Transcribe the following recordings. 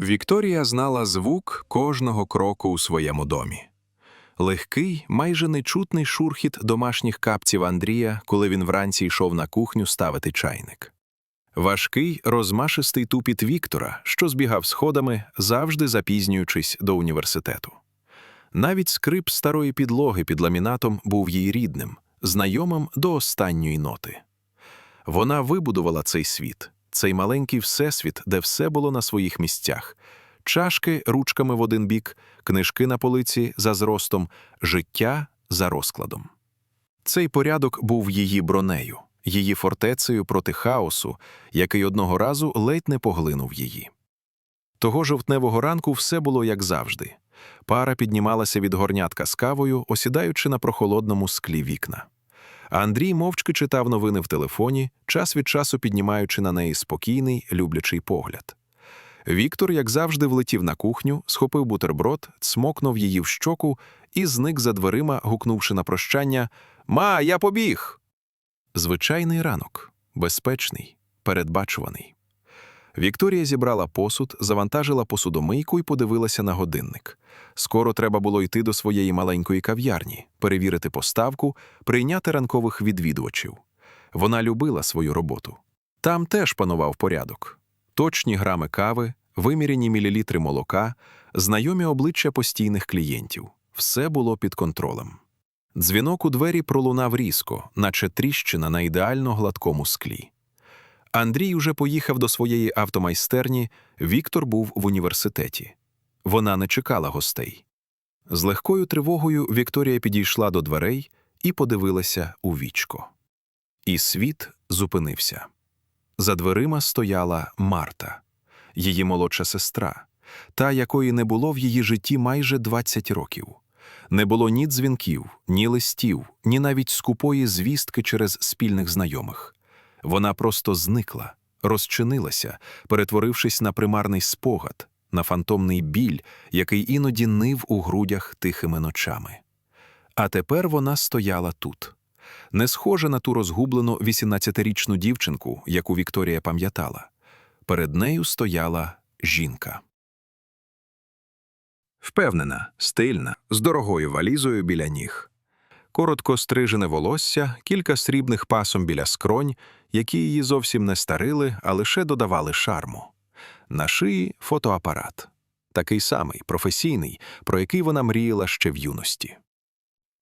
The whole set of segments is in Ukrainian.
Вікторія знала звук кожного кроку у своєму домі. Легкий, майже нечутний шурхіт домашніх капців Андрія, коли він вранці йшов на кухню ставити чайник. Важкий, розмашистий тупіт Віктора, що збігав сходами, завжди запізнюючись до університету. Навіть скрип старої підлоги під ламінатом був їй рідним, знайомим до останньої ноти. Вона вибудувала цей світ, цей маленький всесвіт, де все було на своїх місцях. Чашки ручками в один бік, книжки на полиці за зростом, життя за розкладом. Цей порядок був її бронею, її фортецею проти хаосу, який одного разу ледь не поглинув її. Того жовтневого ранку все було як завжди. Пара піднімалася від горнятка з кавою, осідаючи на прохолодному склі вікна. Андрій мовчки читав новини в телефоні, час від часу піднімаючи на неї спокійний, люблячий погляд. Віктор, як завжди, влетів на кухню, схопив бутерброд, цмокнув її в щоку і зник за дверима, гукнувши на прощання Ма, я побіг. Звичайний ранок, безпечний, передбачуваний. Вікторія зібрала посуд, завантажила посудомийку і подивилася на годинник. Скоро треба було йти до своєї маленької кав'ярні, перевірити поставку, прийняти ранкових відвідувачів. Вона любила свою роботу. Там теж панував порядок. Точні грами кави, виміряні мілілітри молока, знайомі обличчя постійних клієнтів. Все було під контролем. Дзвінок у двері пролунав різко, наче тріщина на ідеально гладкому склі. Андрій уже поїхав до своєї автомайстерні, Віктор був в університеті. Вона не чекала гостей. З легкою тривогою Вікторія підійшла до дверей і подивилася у вічко. І світ зупинився. За дверима стояла Марта, її молодша сестра, та, якої не було в її житті майже 20 років. Не було ні дзвінків, ні листів, ні навіть скупої звістки через спільних знайомих. Вона просто зникла, розчинилася, перетворившись на примарний спогад, на фантомний біль, який іноді нив у грудях тихими ночами. А тепер вона стояла тут, не схожа на ту розгублену 18-річну дівчинку, яку Вікторія пам'ятала. Перед нею стояла жінка. Впевнена, стильна, з дорогою валізою біля ніг. Коротко стрижене волосся, кілька срібних пасом біля скронь, які її зовсім не старили, а лише додавали шарму. На шиї фотоапарат. Такий самий, професійний, про який вона мріяла ще в юності.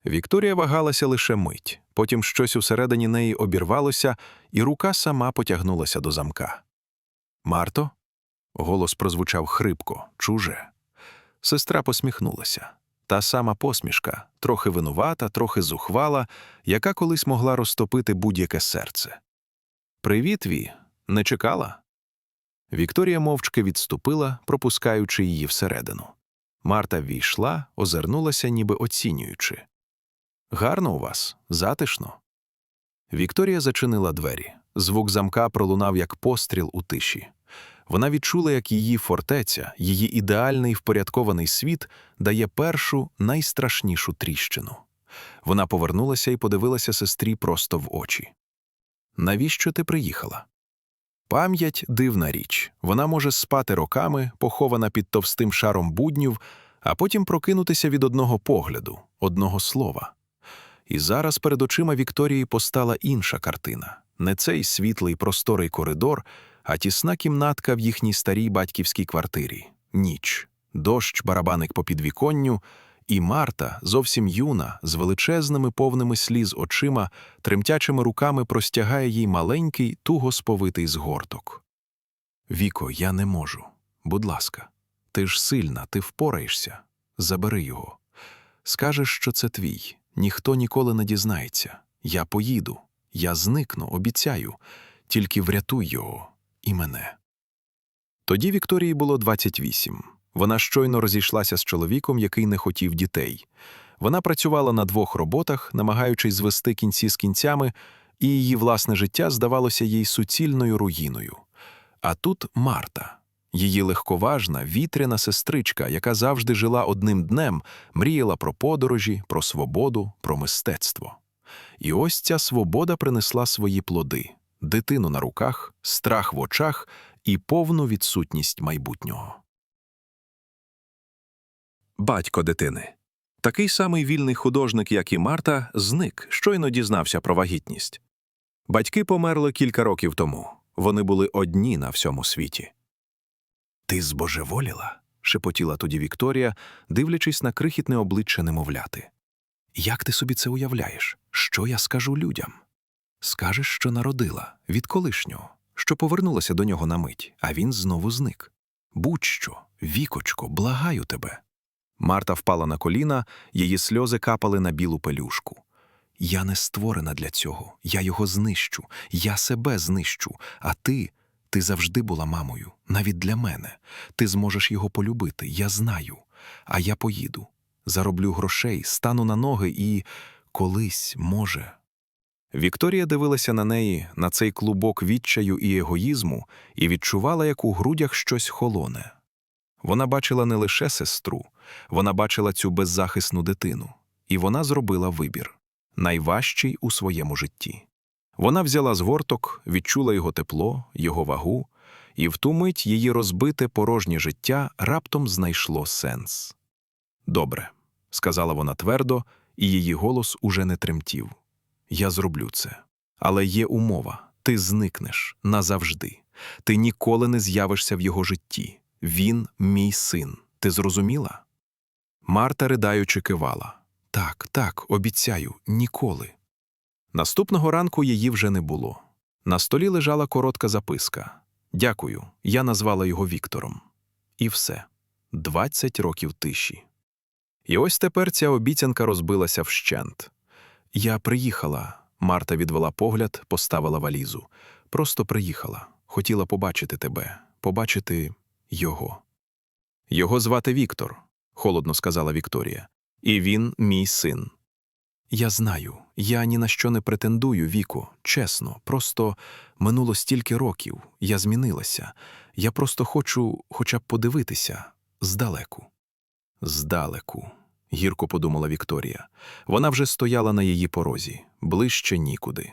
Вікторія вагалася лише мить, потім щось усередині неї обірвалося, і рука сама потягнулася до замка. Марто? Голос прозвучав хрипко, чуже. Сестра посміхнулася. Та сама посмішка, трохи винувата, трохи зухвала, яка колись могла розтопити будь-яке серце. Привіт, Ві, не чекала? Вікторія мовчки відступила, пропускаючи її всередину. Марта війшла, озирнулася, ніби оцінюючи. Гарно у вас, затишно. Вікторія зачинила двері. Звук замка пролунав як постріл у тиші. Вона відчула, як її фортеця, її ідеальний впорядкований світ дає першу найстрашнішу тріщину. Вона повернулася і подивилася сестрі просто в очі. Навіщо ти приїхала? Пам'ять дивна річ. Вона може спати роками, похована під товстим шаром буднів, а потім прокинутися від одного погляду, одного слова. І зараз перед очима Вікторії постала інша картина не цей світлий просторий коридор, а тісна кімнатка в їхній старій батьківській квартирі. Ніч, дощ барабаник по підвіконню, і Марта, зовсім юна, з величезними повними сліз очима, тремтячими руками простягає їй маленький, туго сповитий згорток. Віко, я не можу. Будь ласка, ти ж сильна, ти впораєшся. Забери його. Скажеш, що це твій. Ніхто ніколи не дізнається. Я поїду, я зникну, обіцяю, тільки врятуй його і мене. Тоді Вікторії було 28. Вона щойно розійшлася з чоловіком, який не хотів дітей. Вона працювала на двох роботах, намагаючись звести кінці з кінцями, і її власне життя здавалося їй суцільною руїною. А тут Марта, її легковажна, вітряна сестричка, яка завжди жила одним днем, мріяла про подорожі, про свободу, про мистецтво. І ось ця свобода принесла свої плоди дитину на руках, страх в очах і повну відсутність майбутнього. батько дитини. Такий самий вільний художник, як і Марта, зник, щойно дізнався про вагітність. Батьки померли кілька років тому. Вони були одні на всьому світі. Ти збожеволіла? шепотіла тоді Вікторія, дивлячись на крихітне обличчя немовляти. Як ти собі це уявляєш? Що я скажу людям? Скажеш, що народила від колишнього, що повернулася до нього на мить, а він знову зник. Будь-що, вікочко, благаю тебе. Марта впала на коліна, її сльози капали на білу пелюшку. Я не створена для цього, я його знищу, я себе знищу, а ти, ти завжди була мамою, навіть для мене. Ти зможеш його полюбити, я знаю. А я поїду, зароблю грошей, стану на ноги і колись, може. Вікторія дивилася на неї, на цей клубок відчаю і егоїзму, і відчувала, як у грудях щось холоне. Вона бачила не лише сестру, вона бачила цю беззахисну дитину, і вона зробила вибір найважчий у своєму житті. Вона взяла згорток, відчула його тепло, його вагу, і в ту мить її розбите порожнє життя раптом знайшло сенс. Добре, сказала вона твердо, і її голос уже не тремтів. Я зроблю це. Але є умова ти зникнеш назавжди. Ти ніколи не з'явишся в його житті. Він мій син. Ти зрозуміла? Марта, ридаючи, кивала. Так, так, обіцяю, ніколи. Наступного ранку її вже не було. На столі лежала коротка записка. Дякую, я назвала його Віктором. І все. Двадцять років тиші. І ось тепер ця обіцянка розбилася вщент. Я приїхала. Марта відвела погляд, поставила валізу. Просто приїхала. Хотіла побачити тебе, побачити його. Його звати Віктор, холодно сказала Вікторія. І він мій син. Я знаю, я ні на що не претендую, Віко, чесно, просто минуло стільки років, я змінилася. Я просто хочу хоча б подивитися здалеку. Здалеку, гірко подумала Вікторія. Вона вже стояла на її порозі, ближче нікуди.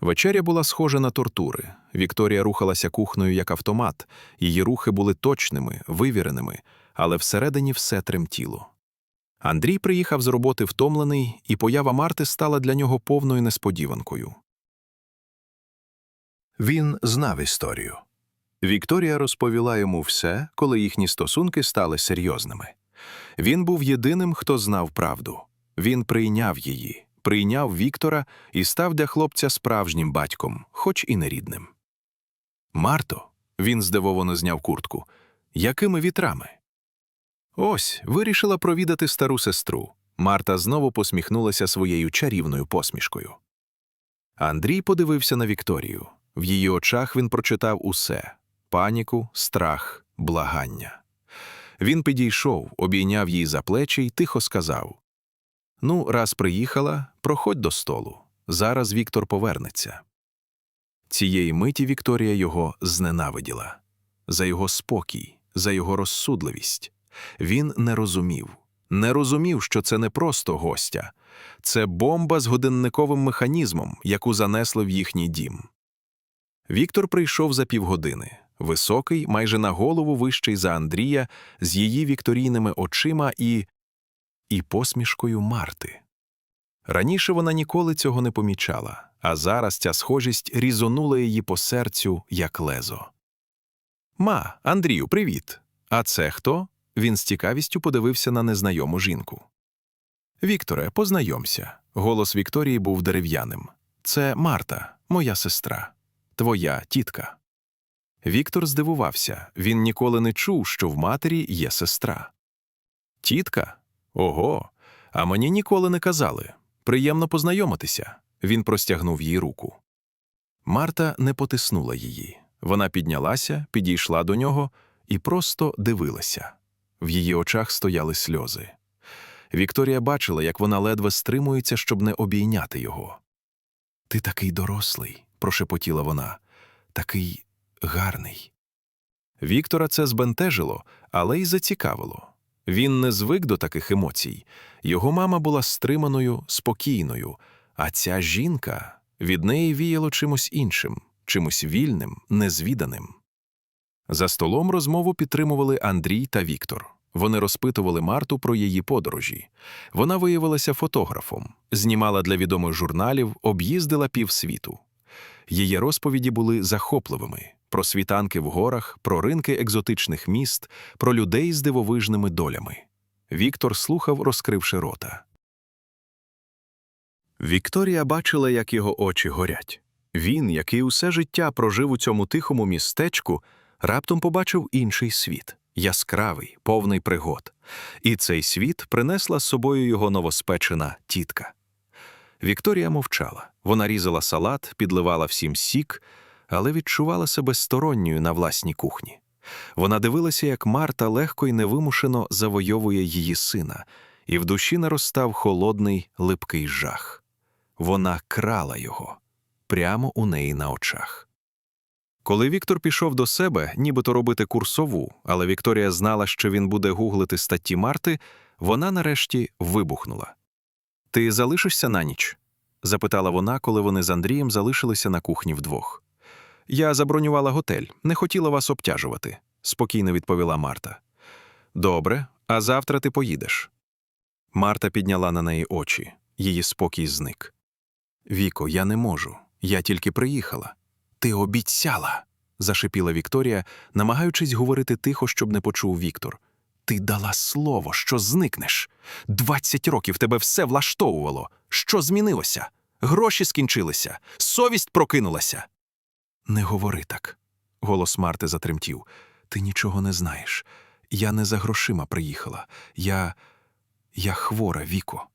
Вечеря була схожа на тортури. Вікторія рухалася кухнею як автомат, її рухи були точними, вивіреними, але всередині все тремтіло. Андрій приїхав з роботи втомлений, і поява Марти стала для нього повною несподіванкою. Він знав історію. Вікторія розповіла йому все, коли їхні стосунки стали серйозними. Він був єдиним, хто знав правду. Він прийняв її, прийняв Віктора і став для хлопця справжнім батьком, хоч і нерідним. Марто, він здивовано зняв куртку. Якими вітрами? Ось вирішила провідати стару сестру. Марта знову посміхнулася своєю чарівною посмішкою. Андрій подивився на Вікторію. В її очах він прочитав усе паніку, страх, благання. Він підійшов, обійняв її за плечі й тихо сказав: Ну, раз приїхала, проходь до столу. Зараз Віктор повернеться. Цієї миті Вікторія його зненавиділа за його спокій, за його розсудливість. Він не розумів, не розумів, що це не просто гостя, це бомба з годинниковим механізмом, яку занесли в їхній дім. Віктор прийшов за півгодини, високий, майже на голову вищий за Андрія, з її вікторійними очима і. і посмішкою Марти. Раніше вона ніколи цього не помічала, а зараз ця схожість різонула її по серцю, як лезо. Ма, Андрію, привіт. А це хто? Він з цікавістю подивився на незнайому жінку. Вікторе, познайомся. Голос Вікторії був дерев'яним. Це Марта, моя сестра, твоя тітка. Віктор здивувався він ніколи не чув, що в матері є сестра. Тітка? Ого. А мені ніколи не казали. Приємно познайомитися. Він простягнув їй руку. Марта не потиснула її. Вона піднялася, підійшла до нього і просто дивилася. В її очах стояли сльози. Вікторія бачила, як вона ледве стримується, щоб не обійняти його. Ти такий дорослий, прошепотіла вона, такий гарний. Віктора це збентежило, але й зацікавило. Він не звик до таких емоцій. Його мама була стриманою, спокійною, а ця жінка від неї віяло чимось іншим, чимось вільним, незвіданим. За столом розмову підтримували Андрій та Віктор. Вони розпитували Марту про її подорожі. Вона виявилася фотографом, знімала для відомих журналів, об'їздила півсвіту. Її розповіді були захопливими про світанки в горах, про ринки екзотичних міст, про людей з дивовижними долями. Віктор слухав, розкривши рота. Вікторія бачила, як його очі горять. Він, який усе життя прожив у цьому тихому містечку, раптом побачив інший світ яскравий, повний пригод. І цей світ принесла з собою його новоспечена тітка. Вікторія мовчала. Вона різала салат, підливала всім сік, але відчувала себе сторонньою на власній кухні. Вона дивилася, як Марта легко і невимушено завойовує її сина, і в душі наростав холодний липкий жах. Вона крала його прямо у неї на очах. Коли Віктор пішов до себе, нібито робити курсову, але Вікторія знала, що він буде гуглити статті Марти, вона нарешті вибухнула. Ти залишишся на ніч? запитала вона, коли вони з Андрієм залишилися на кухні вдвох. Я забронювала готель, не хотіла вас обтяжувати, спокійно відповіла Марта. Добре, а завтра ти поїдеш. Марта підняла на неї очі, її спокій зник. Віко, я не можу. Я тільки приїхала. Ти обіцяла, зашипіла Вікторія, намагаючись говорити тихо, щоб не почув Віктор. Ти дала слово, що зникнеш. Двадцять років тебе все влаштовувало. Що змінилося? Гроші скінчилися, совість прокинулася. Не говори так. Голос Марти затремтів. Ти нічого не знаєш. Я не за грошима приїхала. Я. я хвора, Віко.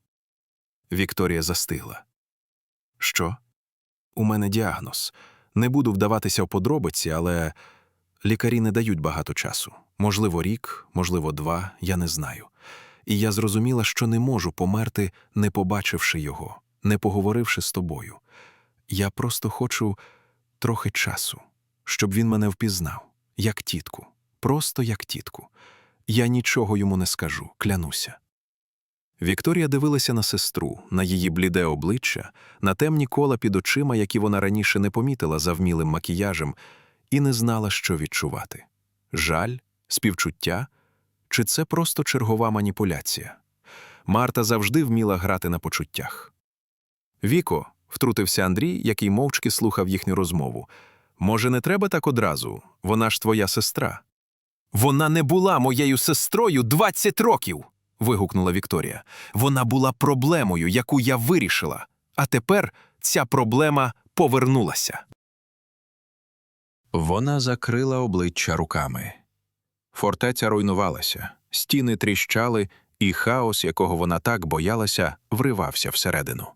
Вікторія застигла. Що? У мене діагноз. Не буду вдаватися в подробиці, але лікарі не дають багато часу. Можливо, рік, можливо, два, я не знаю. І я зрозуміла, що не можу померти, не побачивши його, не поговоривши з тобою. Я просто хочу трохи часу, щоб він мене впізнав, як тітку, просто як тітку. Я нічого йому не скажу, клянуся. Вікторія дивилася на сестру, на її бліде обличчя, на темні кола під очима, які вона раніше не помітила за вмілим макіяжем, і не знала, що відчувати жаль, співчуття, чи це просто чергова маніпуляція. Марта завжди вміла грати на почуттях. Віко, втрутився Андрій, який мовчки слухав їхню розмову. Може, не треба так одразу? Вона ж твоя сестра. Вона не була моєю сестрою 20 років вигукнула Вікторія. Вона була проблемою, яку я вирішила, а тепер ця проблема повернулася. Вона закрила обличчя руками. Фортеця руйнувалася, стіни тріщали, і хаос, якого вона так боялася, вривався всередину.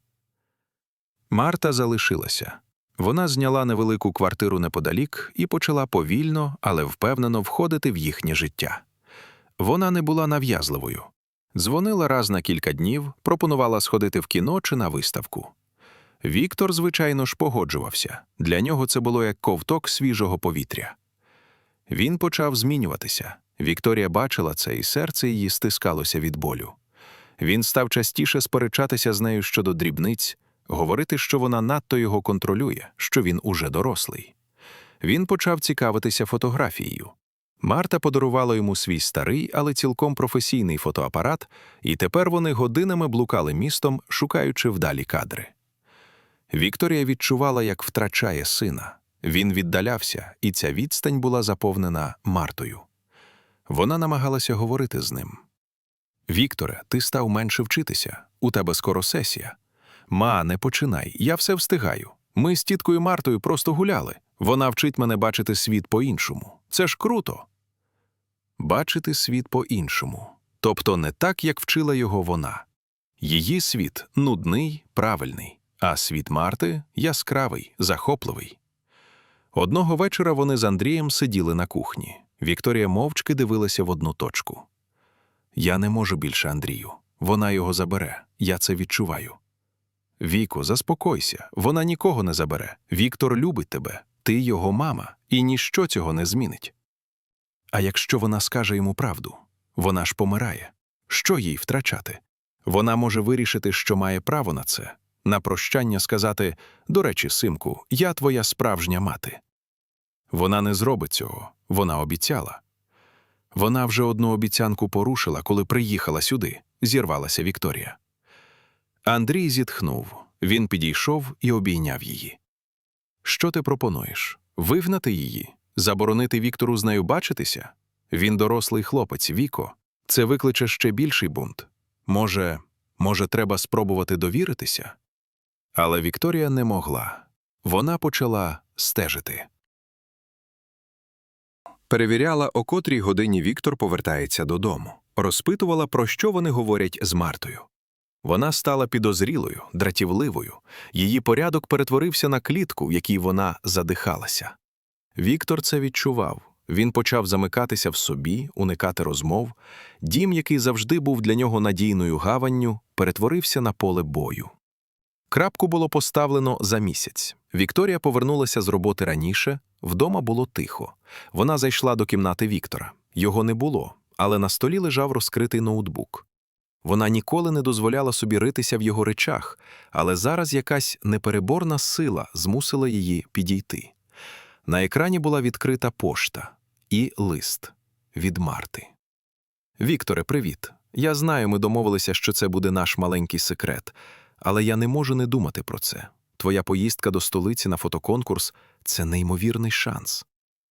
Марта залишилася. Вона зняла невелику квартиру неподалік і почала повільно, але впевнено входити в їхнє життя. Вона не була нав'язливою. Дзвонила раз на кілька днів, пропонувала сходити в кіно чи на виставку. Віктор, звичайно ж, погоджувався для нього це було як ковток свіжого повітря. Він почав змінюватися. Вікторія бачила це, і серце її стискалося від болю. Він став частіше сперечатися з нею щодо дрібниць, говорити, що вона надто його контролює, що він уже дорослий. Він почав цікавитися фотографією. Марта подарувала йому свій старий, але цілком професійний фотоапарат, і тепер вони годинами блукали містом, шукаючи вдалі кадри. Вікторія відчувала, як втрачає сина. Він віддалявся, і ця відстань була заповнена Мартою. Вона намагалася говорити з ним. Вікторе, ти став менше вчитися. У тебе скоро сесія. Ма, не починай, я все встигаю. Ми з тіткою Мартою просто гуляли. Вона вчить мене бачити світ по-іншому. Це ж круто. Бачити світ по-іншому, тобто не так, як вчила його вона. Її світ нудний, правильний, а світ Марти яскравий, захопливий. Одного вечора вони з Андрієм сиділи на кухні. Вікторія мовчки дивилася в одну точку. Я не можу більше, Андрію. Вона його забере, я це відчуваю. Віко, заспокойся, вона нікого не забере. Віктор любить тебе, ти його мама, і ніщо цього не змінить. А якщо вона скаже йому правду, вона ж помирає. Що їй втрачати? Вона може вирішити, що має право на це, на прощання сказати до речі, симку, я твоя справжня мати. Вона не зробить цього, вона обіцяла. Вона вже одну обіцянку порушила, коли приїхала сюди, зірвалася Вікторія. Андрій зітхнув. Він підійшов і обійняв її. Що ти пропонуєш? Вигнати її? Заборонити Віктору з нею бачитися? Він дорослий хлопець, Віко. Це викличе ще більший бунт. Може, може, треба спробувати довіритися? Але Вікторія не могла. Вона почала стежити. Перевіряла, о котрій годині Віктор повертається додому. Розпитувала, про що вони говорять з Мартою. Вона стала підозрілою, дратівливою. Її порядок перетворився на клітку, в якій вона задихалася. Віктор це відчував. Він почав замикатися в собі, уникати розмов. Дім, який завжди був для нього надійною гаванню, перетворився на поле бою. Крапку було поставлено за місяць. Вікторія повернулася з роботи раніше, вдома було тихо. Вона зайшла до кімнати Віктора. Його не було, але на столі лежав розкритий ноутбук. Вона ніколи не дозволяла собі ритися в його речах, але зараз якась непереборна сила змусила її підійти. На екрані була відкрита пошта і лист від Марти. Вікторе, привіт. Я знаю, ми домовилися, що це буде наш маленький секрет, але я не можу не думати про це. Твоя поїздка до столиці на фотоконкурс це неймовірний шанс.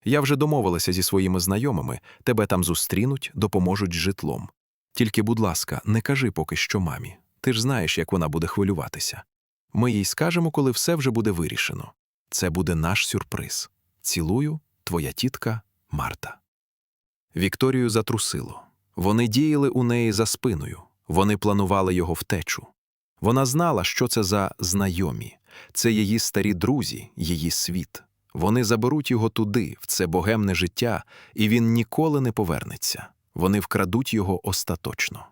Я вже домовилася зі своїми знайомими, тебе там зустрінуть, допоможуть з житлом. Тільки, будь ласка, не кажи поки що мамі. Ти ж знаєш, як вона буде хвилюватися. Ми їй скажемо, коли все вже буде вирішено. Це буде наш сюрприз. Цілую, твоя тітка Марта. Вікторію затрусило. Вони діяли у неї за спиною, вони планували його втечу. Вона знала, що це за знайомі, це її старі друзі, її світ. Вони заберуть його туди, в це богемне життя, і він ніколи не повернеться. Вони вкрадуть його остаточно.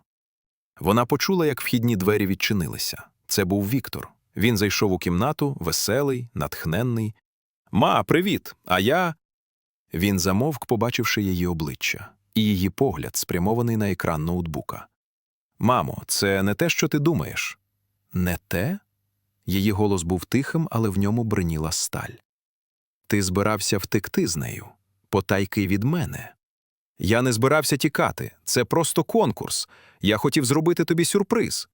Вона почула, як вхідні двері відчинилися. Це був Віктор. Він зайшов у кімнату, веселий, натхненний. Ма, привіт! А я. Він замовк, побачивши її обличчя, і її погляд спрямований на екран ноутбука. Мамо, це не те, що ти думаєш. Не те? Її голос був тихим, але в ньому бриніла сталь. Ти збирався втекти з нею, потайки від мене. Я не збирався тікати. Це просто конкурс. Я хотів зробити тобі сюрприз.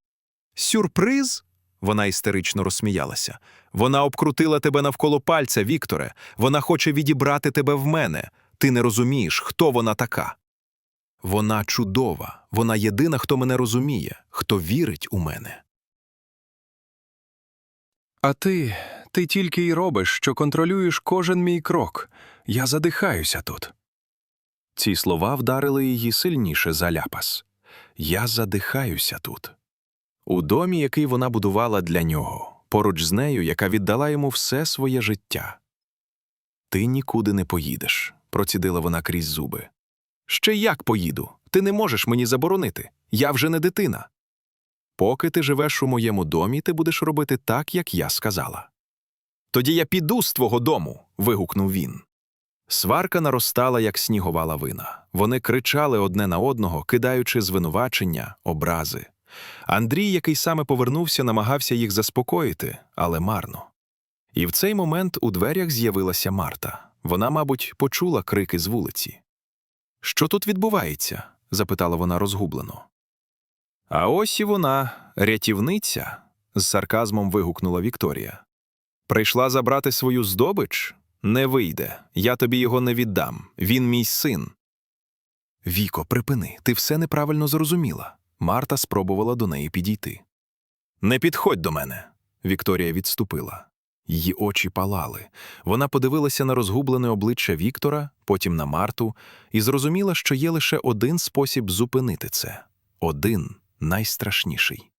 Сюрприз? Вона істерично розсміялася. Вона обкрутила тебе навколо пальця, Вікторе. Вона хоче відібрати тебе в мене. Ти не розумієш, хто вона така. Вона чудова, вона єдина, хто мене розуміє, хто вірить у мене. А ти, ти тільки й робиш, що контролюєш кожен мій крок. Я задихаюся тут. Ці слова вдарили її сильніше за ляпас. Я задихаюся тут. У домі, який вона будувала для нього, поруч з нею, яка віддала йому все своє життя. Ти нікуди не поїдеш, процідила вона крізь зуби. Ще як поїду? Ти не можеш мені заборонити. Я вже не дитина. Поки ти живеш у моєму домі, ти будеш робити так, як я сказала. Тоді я піду з твого дому. вигукнув він. Сварка наростала, як снігова лавина. Вони кричали одне на одного, кидаючи звинувачення, образи. Андрій, який саме повернувся, намагався їх заспокоїти, але марно. І в цей момент у дверях з'явилася Марта. Вона, мабуть, почула крики з вулиці. Що тут відбувається? запитала вона розгублено. А ось і вона, рятівниця, з сарказмом вигукнула Вікторія. Прийшла забрати свою здобич? Не вийде, я тобі його не віддам. Він мій син. Віко, припини, ти все неправильно зрозуміла. Марта спробувала до неї підійти. Не підходь до мене. Вікторія відступила. Її очі палали. Вона подивилася на розгублене обличчя Віктора, потім на Марту, і зрозуміла, що є лише один спосіб зупинити це один найстрашніший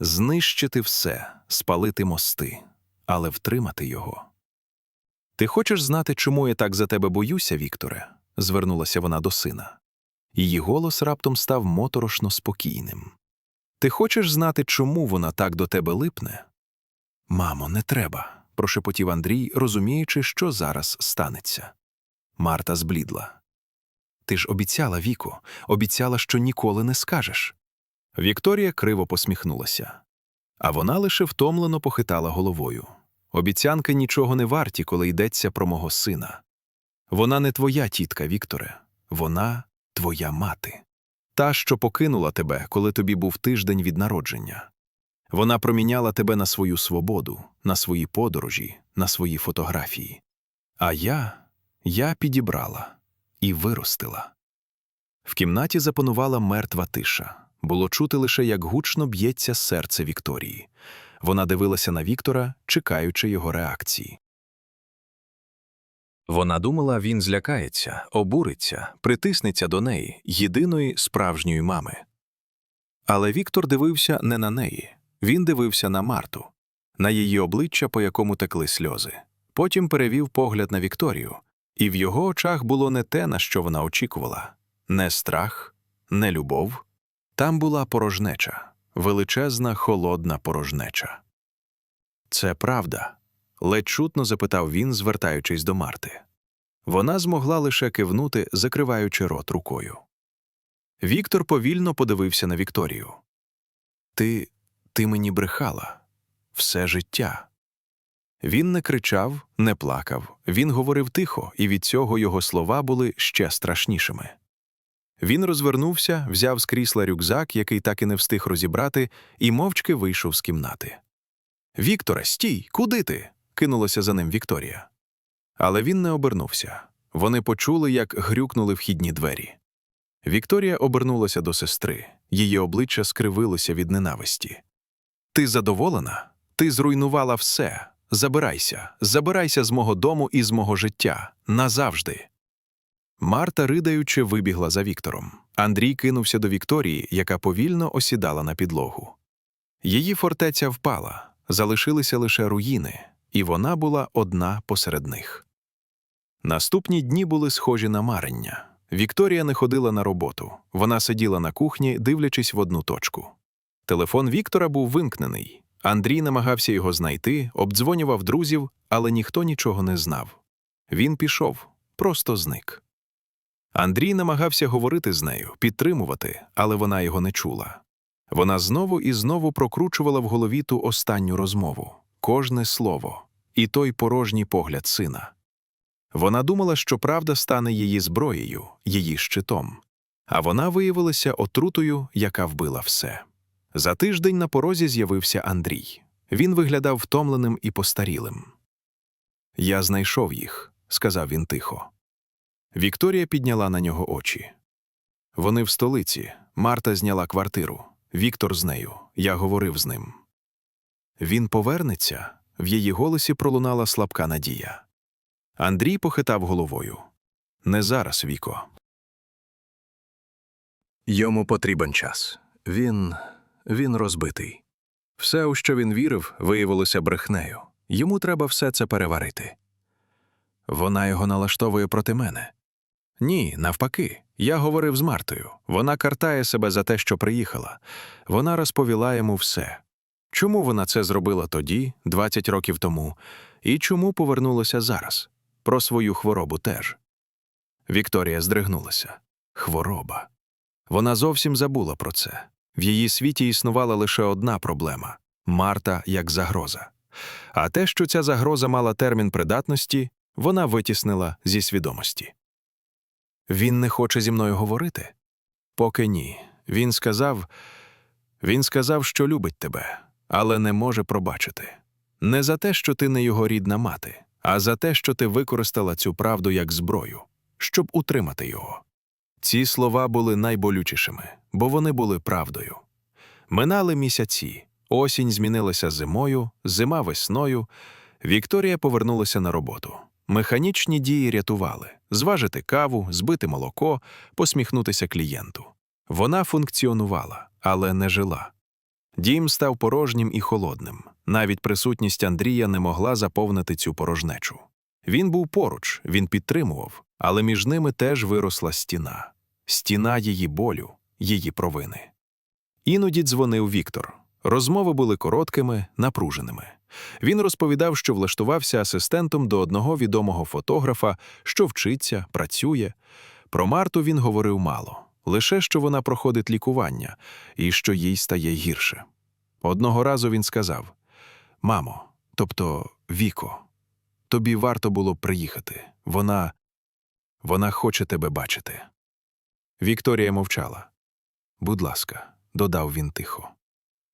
знищити все, спалити мости, але втримати його. Ти хочеш знати, чому я так за тебе боюся, Вікторе? звернулася вона до сина. Її голос раптом став моторошно спокійним. Ти хочеш знати, чому вона так до тебе липне? Мамо, не треба, прошепотів Андрій, розуміючи, що зараз станеться. Марта зблідла. Ти ж обіцяла, Віко, обіцяла, що ніколи не скажеш. Вікторія криво посміхнулася, а вона лише втомлено похитала головою. Обіцянки нічого не варті, коли йдеться про мого сина. Вона не твоя тітка, Вікторе, вона твоя мати. Та, що покинула тебе, коли тобі був тиждень від народження. Вона проміняла тебе на свою свободу, на свої подорожі, на свої фотографії. А я, я підібрала і виростила. В кімнаті запанувала мертва тиша. Було чути лише, як гучно б'ється серце Вікторії. Вона дивилася на Віктора, чекаючи його реакції. Вона думала, він злякається, обуриться, притиснеться до неї, єдиної справжньої мами. Але Віктор дивився не на неї, він дивився на Марту, на її обличчя, по якому текли сльози. Потім перевів погляд на Вікторію, і в його очах було не те, на що вона очікувала не страх, не любов. Там була порожнеча, величезна, холодна порожнеча. Це правда? ледь чутно запитав він, звертаючись до Марти. Вона змогла лише кивнути, закриваючи рот рукою. Віктор повільно подивився на Вікторію. Ти, ти мені брехала все життя. Він не кричав, не плакав, він говорив тихо, і від цього його слова були ще страшнішими. Він розвернувся, взяв з крісла рюкзак, який так і не встиг розібрати, і мовчки вийшов з кімнати. Вікторе, стій, куди ти? кинулася за ним Вікторія. Але він не обернувся. Вони почули, як грюкнули вхідні двері. Вікторія обернулася до сестри, її обличчя скривилося від ненависті. Ти задоволена? Ти зруйнувала все. Забирайся, забирайся з мого дому і з мого життя назавжди. Марта, ридаючи, вибігла за Віктором. Андрій кинувся до Вікторії, яка повільно осідала на підлогу. Її фортеця впала, залишилися лише руїни, і вона була одна посеред них. Наступні дні були схожі на марення. Вікторія не ходила на роботу. Вона сиділа на кухні, дивлячись в одну точку. Телефон Віктора був вимкнений. Андрій намагався його знайти, обдзвонював друзів, але ніхто нічого не знав. Він пішов, просто зник. Андрій намагався говорити з нею, підтримувати, але вона його не чула. Вона знову і знову прокручувала в голові ту останню розмову, кожне слово, і той порожній погляд сина. Вона думала, що правда стане її зброєю, її щитом, а вона виявилася отрутою, яка вбила все. За тиждень на порозі з'явився Андрій. Він виглядав втомленим і постарілим. Я знайшов їх, сказав він тихо. Вікторія підняла на нього очі. Вони в столиці. Марта зняла квартиру. Віктор з нею. Я говорив з ним. Він повернеться. В її голосі пролунала слабка надія. Андрій похитав головою. Не зараз, Віко. Йому потрібен час. Він. він розбитий. Все, у що він вірив, виявилося брехнею. Йому треба все це переварити. Вона його налаштовує проти мене. Ні, навпаки, я говорив з Мартою. Вона картає себе за те, що приїхала. Вона розповіла йому все. Чому вона це зробила тоді, 20 років тому, і чому повернулася зараз? Про свою хворобу теж. Вікторія здригнулася. Хвороба. Вона зовсім забула про це. В її світі існувала лише одна проблема Марта як загроза. А те, що ця загроза мала термін придатності, вона витіснила зі свідомості. Він не хоче зі мною говорити? Поки ні. Він сказав, він сказав, що любить тебе, але не може пробачити. Не за те, що ти не його рідна мати, а за те, що ти використала цю правду як зброю, щоб утримати його. Ці слова були найболючішими, бо вони були правдою. Минали місяці, осінь змінилася зимою, зима весною. Вікторія повернулася на роботу. Механічні дії рятували зважити каву, збити молоко, посміхнутися клієнту. Вона функціонувала, але не жила. Дім став порожнім і холодним. Навіть присутність Андрія не могла заповнити цю порожнечу. Він був поруч, він підтримував, але між ними теж виросла стіна стіна її болю, її провини. Іноді дзвонив Віктор. Розмови були короткими, напруженими. Він розповідав, що влаштувався асистентом до одного відомого фотографа, що вчиться, працює. Про Марту він говорив мало, лише що вона проходить лікування і що їй стає гірше. Одного разу він сказав: Мамо, тобто Віко, тобі варто було приїхати. Вона. вона хоче тебе бачити. Вікторія мовчала. Будь ласка, додав він тихо.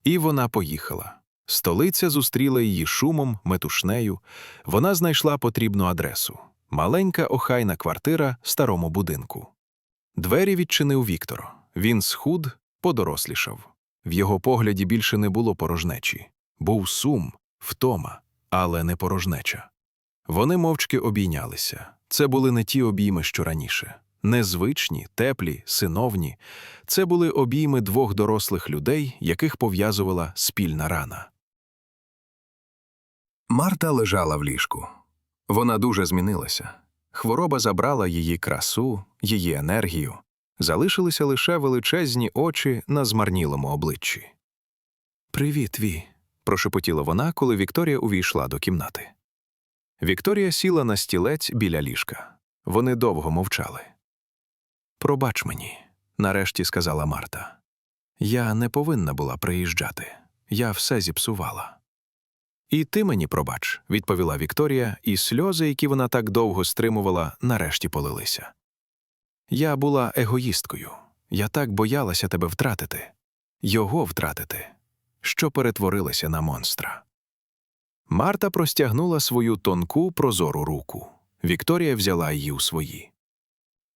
І вона поїхала. Столиця зустріла її шумом, метушнею. Вона знайшла потрібну адресу маленька охайна квартира старому будинку. Двері відчинив Віктор. Він схуд, подорослішав. В його погляді більше не було порожнечі. Був сум, втома, але не порожнеча. Вони мовчки обійнялися. Це були не ті обійми, що раніше. Незвичні, теплі, синовні. Це були обійми двох дорослих людей, яких пов'язувала спільна рана. Марта лежала в ліжку. Вона дуже змінилася. Хвороба забрала її красу, її енергію. Залишилися лише величезні очі на змарнілому обличчі. Привіт, Ві, прошепотіла вона, коли Вікторія увійшла до кімнати. Вікторія сіла на стілець біля ліжка. Вони довго мовчали. Пробач мені, нарешті сказала Марта. Я не повинна була приїжджати. Я все зіпсувала. І ти мені пробач, відповіла Вікторія, і сльози, які вона так довго стримувала, нарешті полилися. Я була егоїсткою. Я так боялася тебе втратити, його втратити, що перетворилася на монстра. Марта простягнула свою тонку прозору руку. Вікторія взяла її у свої.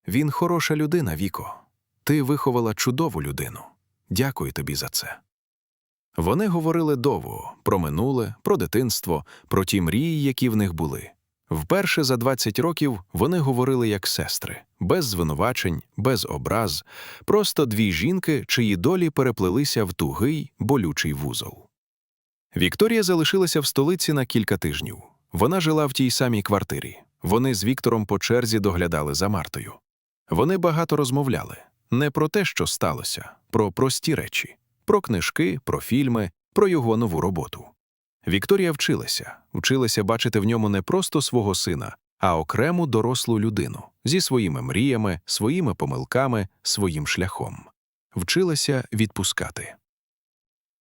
Він хороша людина, Віко. Ти виховала чудову людину. Дякую тобі за це. Вони говорили довго про минуле, про дитинство, про ті мрії, які в них були. Вперше за 20 років вони говорили як сестри, без звинувачень, без образ, просто дві жінки, чиї долі переплелися в тугий, болючий вузол. Вікторія залишилася в столиці на кілька тижнів. Вона жила в тій самій квартирі. Вони з Віктором по черзі доглядали за Мартою. Вони багато розмовляли не про те, що сталося, про прості речі, про книжки, про фільми, про його нову роботу. Вікторія вчилася, вчилася бачити в ньому не просто свого сина, а окрему дорослу людину зі своїми мріями, своїми помилками, своїм шляхом. Вчилася відпускати.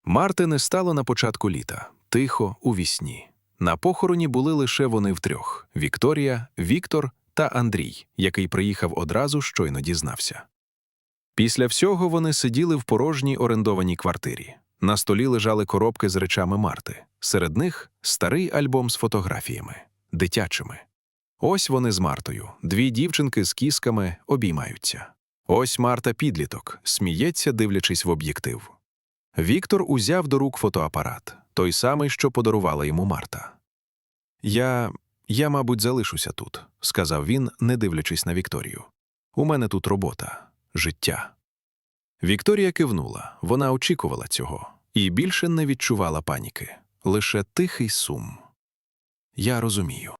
Марти не стало на початку літа, тихо, у вісні. На похороні були лише вони втрьох Вікторія, Віктор та Андрій, який приїхав одразу щойно дізнався. Після всього вони сиділи в порожній орендованій квартирі. На столі лежали коробки з речами Марти. Серед них старий альбом з фотографіями, дитячими. Ось вони з Мартою, дві дівчинки з кісками обіймаються. Ось Марта підліток, сміється, дивлячись в об'єктив. Віктор узяв до рук фотоапарат, той самий, що подарувала йому Марта. Я, я, мабуть, залишуся тут, сказав він, не дивлячись на Вікторію. У мене тут робота, життя. Вікторія кивнула, вона очікувала цього і більше не відчувала паніки, лише тихий сум. Я розумію.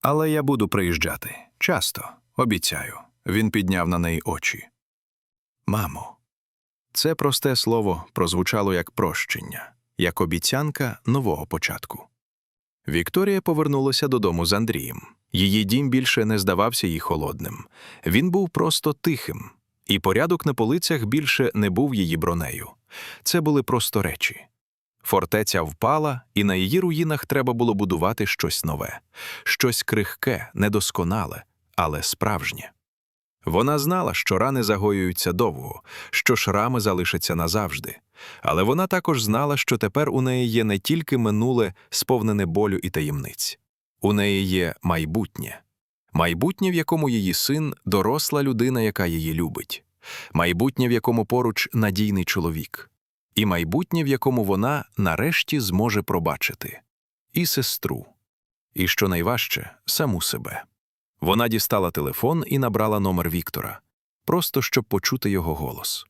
Але я буду приїжджати часто, обіцяю. Він підняв на неї очі. Мамо. Це просте слово прозвучало як прощення, як обіцянка нового початку. Вікторія повернулася додому з Андрієм. Її дім більше не здавався їй холодним. Він був просто тихим, і порядок на полицях більше не був її бронею. Це були просто речі. Фортеця впала, і на її руїнах треба було будувати щось нове, щось крихке, недосконале, але справжнє. Вона знала, що рани загоюються довго, що шрами залишаться назавжди. Але вона також знала, що тепер у неї є не тільки минуле, сповнене болю і таємниць. У неї є майбутнє. Майбутнє, в якому її син доросла людина, яка її любить, майбутнє, в якому поруч надійний чоловік, і майбутнє, в якому вона нарешті зможе пробачити і сестру, і що найважче саму себе. Вона дістала телефон і набрала номер Віктора, просто щоб почути його голос.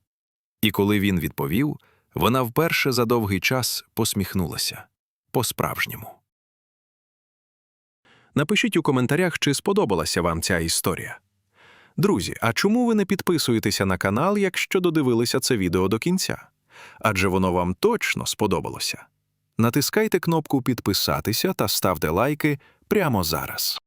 І коли він відповів, вона вперше за довгий час посміхнулася по-справжньому. Напишіть у коментарях, чи сподобалася вам ця історія. Друзі, а чому ви не підписуєтеся на канал, якщо додивилися це відео до кінця? Адже воно вам точно сподобалося. Натискайте кнопку підписатися та ставте лайки прямо зараз.